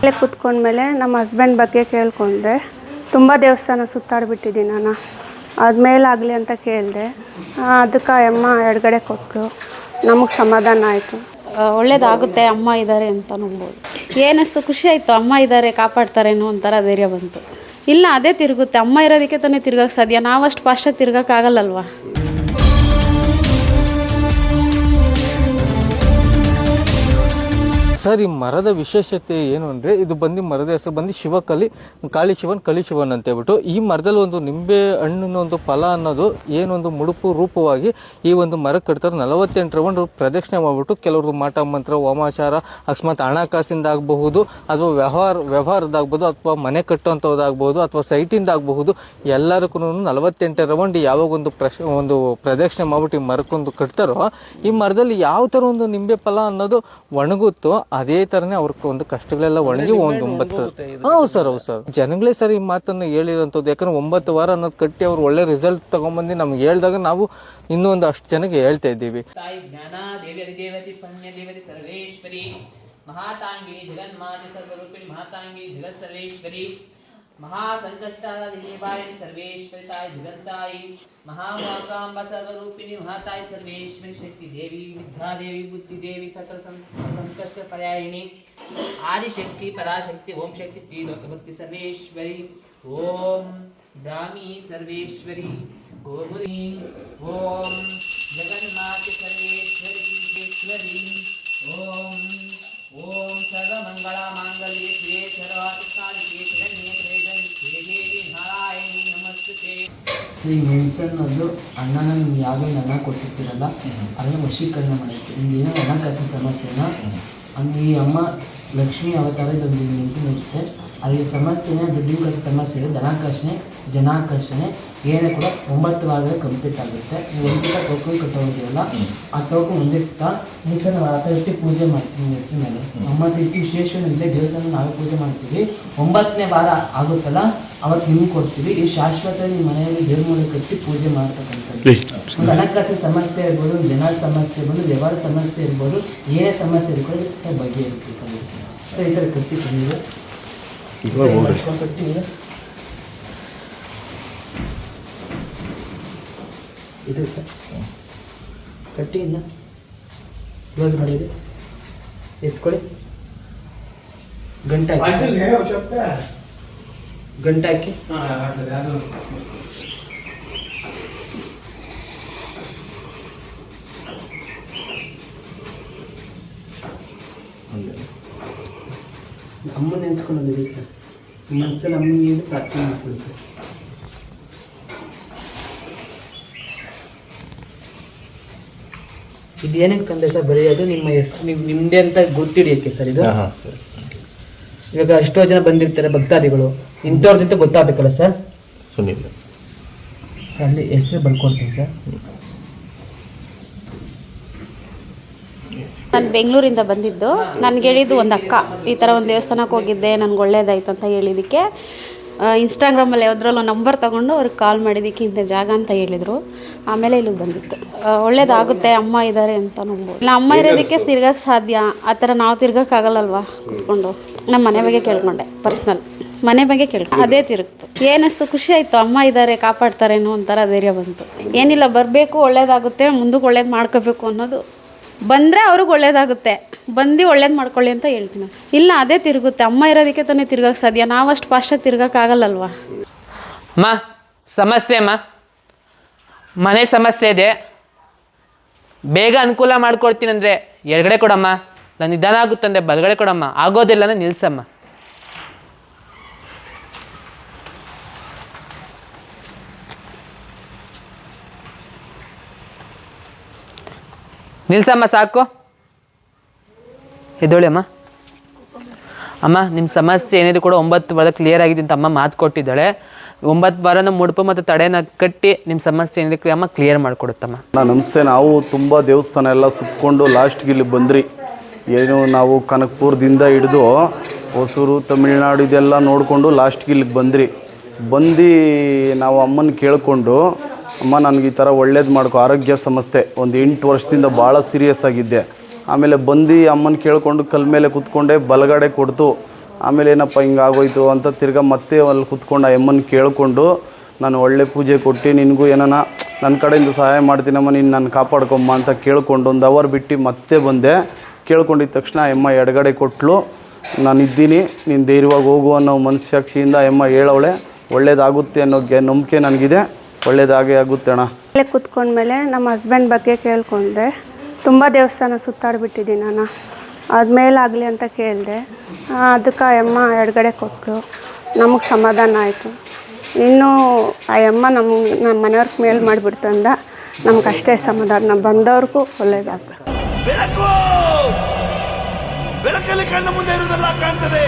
ಅಲ್ಲೇ ಕುತ್ಕೊಂಡ್ಮೇಲೆ ನಮ್ಮ ಹಸ್ಬೆಂಡ್ ಬಗ್ಗೆ ಕೇಳ್ಕೊಂಡೆ. ತುಂಬ ದೇವಸ್ಥಾನ ಸುತ್ತಾಡ್ಬಿಟ್ಟಿದ್ದೀನಿ ನಾನು. ಅದ್ಮೇಲಾಗಲಿ ಅಂತ ಕೇಳಿದೆ. ಅದಕ್ಕೆ ಅಮ್ಮ ಎಡಗಡೆ ಕೊಟ್ಟರು. ನಮಗೆ ಸಮಾಧಾನ ಆಯಿತು. ಒಳ್ಳೇದಾಗುತ್ತೆ, ಅಮ್ಮ ಇದ್ದಾರೆ ಅಂತ ನಂಬೋದು. ಏನಿಸ್ತು, ಖುಷಿ ಆಯಿತು, ಅಮ್ಮ ಇದ್ದಾರೆ ಕಾಪಾಡ್ತಾರೇನೋ ಒಂಥರ ಧೈರ್ಯ ಬಂತು. ಇಲ್ಲ, ಅದೇ ತಿರುಗುತ್ತೆ. ಅಮ್ಮ ಇರೋದಕ್ಕೆ ತಾನೇ ತಿರ್ಗಕ್ಕೆ ಸಾಧ್ಯ. ನಾವಷ್ಟು ಫಾಸ್ಟಾಗಿ ತಿರ್ಗಕ್ಕಾಗಲ್ಲಲ್ವಾ ಸರ್ ಈ ಮರದ ವಿಶೇಷತೆ ಏನು ಅಂದರೆ, ಇದು ಬಂದು ಮರದ ಹೆಸರು ಬಂದು ಶಿವಕಲಿ ಕಾಳಿ ಶಿವನ್ ಕಲಿ ಶಿವನ್ ಅಂತ ಹೇಳ್ಬಿಟ್ಟು, ಈ ಮರದಲ್ಲಿ ಒಂದು ನಿಂಬೆ ಹಣ್ಣಿನ ಒಂದು ಫಲ ಅನ್ನೋದು ಏನೊಂದು ಮುಡುಪು ರೂಪವಾಗಿ ಈ ಒಂದು ಮರ ಕಟ್ತಾರೆ. ನಲವತ್ತೆಂಟು ರೌಂಡ್ ಪ್ರದಕ್ಷಿಣೆ ಮಾಡಿಬಿಟ್ಟು ಕೆಲವ್ರದ್ದು ಮಾಟ, ಮಂತ್ರ, ಹೋಮಾಚಾರ, ಅಕಸ್ಮಾತ್ ಹಣಕಾಸಿಂದ ಆಗಬಹುದು, ಅಥವಾ ವ್ಯವಹಾರ ವ್ಯವಹಾರದಾಗ್ಬೋದು ಅಥವಾ ಮನೆ ಕಟ್ಟುವಂಥದ್ದಾಗ್ಬೋದು ಅಥವಾ ಸೈಟಿಂದ ಆಗಬಹುದು ಎಲ್ಲರಿಗೂ ನಲವತ್ತೆಂಟು ರೌಂಡ್ ಯಾವಾಗ ಒಂದು ಪ್ರಶ್, ಒಂದು ಪ್ರದಕ್ಷಿಣೆ ಮಾಡ್ಬಿಟ್ಟು ಈ ಮರಕ್ಕೊಂದು ಕಟ್ತಾರೋ, ಈ ಮರದಲ್ಲಿ ಯಾವ ಥರ ಒಂದು ನಿಂಬೆ ಫಲ ಅನ್ನೋದು ಒಣಗುತ್ತೋ ಅದೇ ಥರನೇ ಅವ್ರ ಒಂದು ಕಷ್ಟಗಳೆಲ್ಲ ಒಣಗಿ ಒಂದು ಒಂಬತ್ತು ಹೌದು ಸರ್ ಹೌದು ಸರ್. ಜನಗಳೇ ಸರ್ ಈ ಮಾತನ್ನು ಹೇಳಿರೋಂಥದ್ದು. ಯಾಕಂದ್ರೆ ಒಂಬತ್ತು ವಾರ ಅನ್ನೋದು ಕಟ್ಟಿ ಅವ್ರು ಒಳ್ಳೆ ರಿಸಲ್ಟ್ ತಗೊಂಬಂದು ನಮ್ಗೆ ಹೇಳಿದಾಗ ನಾವು ಇನ್ನೊಂದು ಅಷ್ಟು ಜನಕ್ಕೆ ಹೇಳ್ತಾ ಇದ್ದೀವಿ. ತಾಯಿ ಜ್ಞಾನ ದೇವಿ ದೇವತಿ ಪುಣ್ಯ ದೇವತಿ ಸರ್ವೇಶ್ವರಿ. ಮಹಾತಾಂಗಿನಿ ಜಗನ್ಮಾತೆ ಸರ್ವರೂಪಿಣಿ ಮಹಾತಾಂಗಿನಿ ಜಗತ್ ಸರ್ವೇಶ್ವರಿ महासङ्कष्टादिनिवारिणि सर्वेश्वरिताय जगन्ताय महामाकाम्बसर्वरूपिणि महाताय सर्वेश्वरि शक्तिदेवी, विद्यादेवी, बुद्धिदेवी, सकल संकष्टपर्यायिणि आदिशक्ति, पराशक्ति ओम शक्ति स्त्री लोकभक्ति सर्वेश्वरी। ओम दामी सर्वेश्वरी। गोपुरी ओम जगन्माते सर्वेश्वरी ओम ओम ಈ ಮೆಣಸನ್ನು ಅದು ಅಣ್ಣನ ನಿಮ್ಗೆ ಯಾವುದೋ ನನ್ನ ಕೊಟ್ಟಿರ್ತೀರಲ್ಲ ಅದನ್ನು ವಶೀಕರಣ ಮಾಡೋಕ್ಕೆ ನಿಮ್ಗೆ ಏನೋ ಹಣಕಾಸಿನ ಸಮಸ್ಯೆನ? ಅಂದ್ರೆ ಈ ಅಮ್ಮ ಲಕ್ಷ್ಮಿ ಅವತಾರ ಇದೊಂದು ಮೆಣಸಿನ ಇರುತ್ತೆ. ಅದಕ್ಕೆ ಸಮಸ್ಯೆನೇ ದುಡ್ಡಿನ ಕಸ ಸಮಸ್ಯೆ ಇದೆ. ಧನಾಕರ್ಷಣೆ ಜನಾಕರ್ಷಣೆ ಏನೇ ಕೂಡ ಒಂಬತ್ತು ವಾರದಲ್ಲಿ ಕಂಪ್ಲೀಟ್ ಆಗುತ್ತೆ. ನೀವು ಒಂದು ಟೋಕನ್ ಕಟ್ಟೋದಿರಲ್ಲ ಆ ಟೋಕನ್ ಒಂದೇ ಹೆಸರು ನಾವು ಇಟ್ಟು ಪೂಜೆ ಮಾಡ್ತೀವಿ ನಿಮ್ಮ ಹೆಸರು ಮೇಲೆ? ಅಮ್ಮ ಇಟ್ಟು ವಿಶೇಷ ಇಲ್ಲೇ ದೇವಸ್ಥಾನ ನಾವೇ ಪೂಜೆ ಮಾಡ್ತೀವಿ. ಒಂಬತ್ತನೇ ವಾರ ಆಗುತ್ತಲ್ಲ ಅವತ್ತು ನಿಮ್ಗೆ ಕೊಡ್ತೀವಿ. ಈ ಶಾಶ್ವತ ನಿಮ್ಮ ಮನೆಯಲ್ಲಿ ದೇವ್ರ ಮೂಲ ಕಟ್ಟಿ ಪೂಜೆ ಮಾಡ್ತಕ್ಕಂಥದ್ದು. ಒಂದು ಹಣಕಾಸಿನ ಸಮಸ್ಯೆ ಇರ್ಬೋದು ಒಂದು ಜನರ ಸಮಸ್ಯೆ ಇರ್ಬೋದು ವ್ಯವಹಾರ ಸಮಸ್ಯೆ ಇರ್ಬೋದು ಏನೇ ಸಮಸ್ಯೆ ಇರ್ಬೋದು ಸರ್ ಬಗೆಹರುತ್ತೆ ಸರ್ ಸರ್ ಈ ಥರ ಕಟ್ಟಿ ಸರ್ ನೀವು. ಕಟ್ಟಿ ಇದು ಸರ್. ಕಟ್ಟಿ ಇಲ್ಲ ಕ್ಲೋಸ್ ಮಾಡಿದೆ ಎತ್ಕೊಳ್ಳಿ. ಗಂಟೆ. ಗಂಟೆ ಹಾಕಿ ಅಮ್ಮ ನೆನೆಸ್ಕೊಳ್ಳೋದಿದೆ ಸರ್. ಮನಸ್ಸಲ್ಲಿ ಅಮ್ಮನಿಗೆ ಪ್ರಾರ್ಥನೆ ಮಾಡ್ಕೊಳ್ಳಿ ಸರ್. ಇದೇನಕ್ಕೆ ತಂದೆ ಸರ್ ಬರೆಯೋದು ನಿಮ್ಮ ಹೆಸರು ನಿಮ್ ನಿಮ್ಮದೇ ಅಂತ ಗೊತ್ತಿಡಿಯಕ್ಕೆ ಸರ್ ಇದು? ಇವಾಗ ಎಷ್ಟೋ ಜನ ಬಂದಿರ್ತಾರೆ ಭಕ್ತಾದಿಗಳು. ಇಂಥವ್ರದಿಂದ ಗೊತ್ತಾಗಬೇಕಲ್ಲ ಸರ್? ಸುನೀಲ್. ಸರ್ ಅಲ್ಲಿ ಹೆಸರು ಬರ್ಕೊಡ್ತೀನಿ ಸರ್. ನಾನು ಬೆಂಗಳೂರಿಂದ ಬಂದಿದ್ದು. ನನಗೆ ಹೇಳಿದ್ದು ಒಂದು ಅಕ್ಕ. ಈ ಥರ ಒಂದು ದೇವಸ್ಥಾನಕ್ಕೆ ಹೋಗಿದ್ದೆ ನನಗೆ ಒಳ್ಳೇದಾಯ್ತು ಅಂತ ಹೇಳಿದ್ದಕ್ಕೆ ಇನ್ಸ್ಟಾಗ್ರಾಮಲ್ಲಿ ಯಾವುದ್ರಲ್ಲೂ ನಂಬರ್ ತೊಗೊಂಡು ಅವ್ರಿಗೆ ಕಾಲ್ ಮಾಡಿದ್ದಕ್ಕೆ ಇಂಥ ಜಾಗ ಅಂತ ಹೇಳಿದರು. ಆಮೇಲೆ ಇಲ್ಲಿಗೆ ಬಂದಿತ್ತು. ಒಳ್ಳೇದಾಗುತ್ತೆ ಅಮ್ಮ ಇದ್ದಾರೆ ಅಂತ ನಂಬೋದು. ಇಲ್ಲ ಅಮ್ಮ ಇರೋದಕ್ಕೆ ತಿರ್ಗಕ್ಕೆ ಸಾಧ್ಯ. ಆ ಥರ ನಾವು ತಿರ್ಗಕ್ಕಾಗಲ್ಲಲ್ವಾ ಕುತ್ಕೊಂಡು. ನಮ್ಮ ಮನೆ ಬಗ್ಗೆ ಕೇಳ್ಕೊಂಡೆ ಪರ್ಸ್ನಲ್ ಮನೆ ಬಗ್ಗೆ ಕೇಳ್ತಾ ಅದೇ ತಿರುಗ್ತು. ಏನಿಸ್ತು? ಖುಷಿ ಆಯಿತು. ಅಮ್ಮ ಇದ್ದಾರೆ ಕಾಪಾಡ್ತಾರೇನೋ ಒಂಥರ ಧೈರ್ಯ ಬಂತು. ಏನಿಲ್ಲ ಬರಬೇಕು ಒಳ್ಳೇದಾಗುತ್ತೆ ಮುಂದಕ್ಕೆ ಒಳ್ಳೇದು ಮಾಡ್ಕೋಬೇಕು ಅನ್ನೋದು. ಬಂದರೆ ಅವ್ರಿಗೆ ಒಳ್ಳೇದಾಗುತ್ತೆ. ಬಂದು ಒಳ್ಳೇದು ಮಾಡ್ಕೊಳ್ಳಿ ಅಂತ ಹೇಳ್ತೀನಿ. ಇಲ್ಲ ಅದೇ ತಿರುಗುತ್ತೆ. ಅಮ್ಮ ಇರೋದಕ್ಕೆ ತಾನೇ ತಿರ್ಗಕ್ಕೆ ಸಾಧ್ಯ. ನಾವಷ್ಟು ಫಾಸ್ಟಾಗಿ ತಿರ್ಗಕ್ಕಾಗಲ್ಲಲ್ವಾ ಅಮ್ಮ ಸಮಸ್ಯೆ ಅಮ್ಮ. ಮನೆ ಸಮಸ್ಯೆ ಇದೆ. ಬೇಗ ಅನುಕೂಲ ಮಾಡ್ಕೊಡ್ತೀನಿ ಅಂದರೆ ಎಡಗಡೆ ಕೊಡಮ್ಮ. ನಾನು ನಿಧಾನ ಆಗುತ್ತಂದ್ರೆ ಬಲಗಡೆ ಕೊಡಮ್ಮ. ಆಗೋದಿಲ್ಲ ಅಂದ್ರೆ ನಿಲ್ಸಮ್ಮ. ನಿಲ್ಸಮ್ಮ, ಸಾಕು. ಎದ್ದೋಳಿ ಅಮ್ಮ. ಅಮ್ಮ ನಿಮ್ಮ ಸಮಸ್ಯೆ ಏನಿದೆ ಕೂಡ. ಒಂಬತ್ತು ವಾರ ಕ್ಲಿಯರ್ ಆಗಿದೆ ಅಂತ ಅಮ್ಮ ಮಾತು ಕೊಟ್ಟಿದ್ದಾಳೆ. ಒಂಬತ್ತು ವಾರನ ಮುಡುಪು ಮತ್ತು ತಡೆನ ಕಟ್ಟಿ ನಿಮ್ಮ ಸಮಸ್ಯೆ ಏನಿದೆ ಅಮ್ಮ ಕ್ಲಿಯರ್ ಮಾಡಿಕೊಡುತ್ತಮ್ಮ. ನಮಸ್ತೆ. ನಾವು ತುಂಬ ದೇವಸ್ಥಾನ ಎಲ್ಲ ಸುತ್ತಕೊಂಡು ಲಾಸ್ಟ್ಗೆ ಇಲ್ಲಿ ಬಂದ್ರಿ. ಏನು ನಾವು ಕನಕಪುರದಿಂದ ಹಿಡಿದು ಹೊಸೂರು, ತಮಿಳ್ನಾಡು ಇದೆಲ್ಲ ನೋಡಿಕೊಂಡು ಲಾಸ್ಟ್ಗೆ ಇಲ್ಲಿಗೆ ಬಂದ್ರಿ. ಬಂದು ನಾವು ಅಮ್ಮನ ಕೇಳಿಕೊಂಡು ಅಮ್ಮ, ನನಗೆ ಈ ಥರ ಒಳ್ಳೇದು ಮಾಡ್ಕೊ, ಆರೋಗ್ಯ ಸಮಸ್ಯೆ. ಒಂದು ಎಂಟು ವರ್ಷದಿಂದ ಭಾಳ ಸೀರಿಯಸ್ ಆಗಿದ್ದೆ. ಆಮೇಲೆ ಬಂದು ಅಮ್ಮನ ಕೇಳಿಕೊಂಡು ಕಲ್ ಮೇಲೆ ಕೂತ್ಕೊಂಡೆ, ಬಲಗಡೆ ಕೊಡ್ತು. ಆಮೇಲೆ ಏನಪ್ಪ ಹಿಂಗಾಗೋಯ್ತು ಅಂತ ತಿರ್ಗಾ ಮತ್ತೆ ಅಲ್ಲಿ ಕೂತ್ಕೊಂಡು ಆ ಅಮ್ಮನ ಕೇಳಿಕೊಂಡು, ನಾನು ಒಳ್ಳೆ ಪೂಜೆ ಕೊಟ್ಟು, ನಿನಗೂ ಏನನ ನನ್ನ ಕಡೆಯಿಂದ ಸಹಾಯ ಮಾಡ್ತೀನಮ್ಮ, ನೀನು ನಾನು ಕಾಪಾಡ್ಕೊಮ್ಮ ಅಂತ ಕೇಳಿಕೊಂಡು ಒಂದು ಅವರ್ ಬಿಟ್ಟು ಮತ್ತೆ ಬಂದೆ. ಕೇಳ್ಕೊಂಡಿದ್ದ ತಕ್ಷಣ ಎಮ್ಮ ಎಡಗಡೆ ಕೊಟ್ಟಳು ನಾನು ಇದ್ದೀನಿ, ನೀನು ಧೈರ್ಯವಾಗಿ ಹೋಗು ಅನ್ನೋ ಮನಸ್ಸಾಕ್ಷಿಯಿಂದ ಎಮ್ಮ ಹೇಳವಳೆ, ಒಳ್ಳೇದಾಗುತ್ತೆ ಅನ್ನೋ ನಂಬಿಕೆ ನನಗಿದೆ. ಒಳ್ಳೇದಾಗೇ ಆಗುತ್ತೆ ಅಣ್ಣ. ಅಲ್ಲೇ ಕೂತ್ಕೊಂಡ್ಮೇಲೆ ನಮ್ಮ ಹಸ್ಬೆಂಡ್ ಬಗ್ಗೆ ಕೇಳ್ಕೊಂಡೆ. ತುಂಬ ದೇವಸ್ಥಾನ ಸುತ್ತಾಡ್ಬಿಟ್ಟಿದ್ದೀನಿ ನಾನು ಅದು ಮೇಲಾಗಲಿ ಅಂತ ಕೇಳಿದೆ. ಅದಕ್ಕೆ ಆ ಅಮ್ಮ ಎಡಗಡೆ ಕೊಟ್ಟರು. ನಮಗೆ ಸಮಾಧಾನ ಆಯಿತು. ಇನ್ನೂ ಆ ಅಮ್ಮ ನಮ್ಮ ನಮ್ಮ ಮನೆಯವ್ರಿಗೆ ಮೇಲ್ ಮಾಡಿಬಿಡ್ತಂದ ನಮ್ಗೆ ಅಷ್ಟೇ ಸಮಾಧಾನ. ಬಂದವ್ರಿಗೂ ಒಳ್ಳೇದಾಗಬೇಕು. ಬೆಳಕು! ಬೆಳಕಲ್ಲಿ ಕಣ್ಣ ಮುಂದೆ ಇರುವುದೆಲ್ಲ ಕಾಣ್ತದೆ.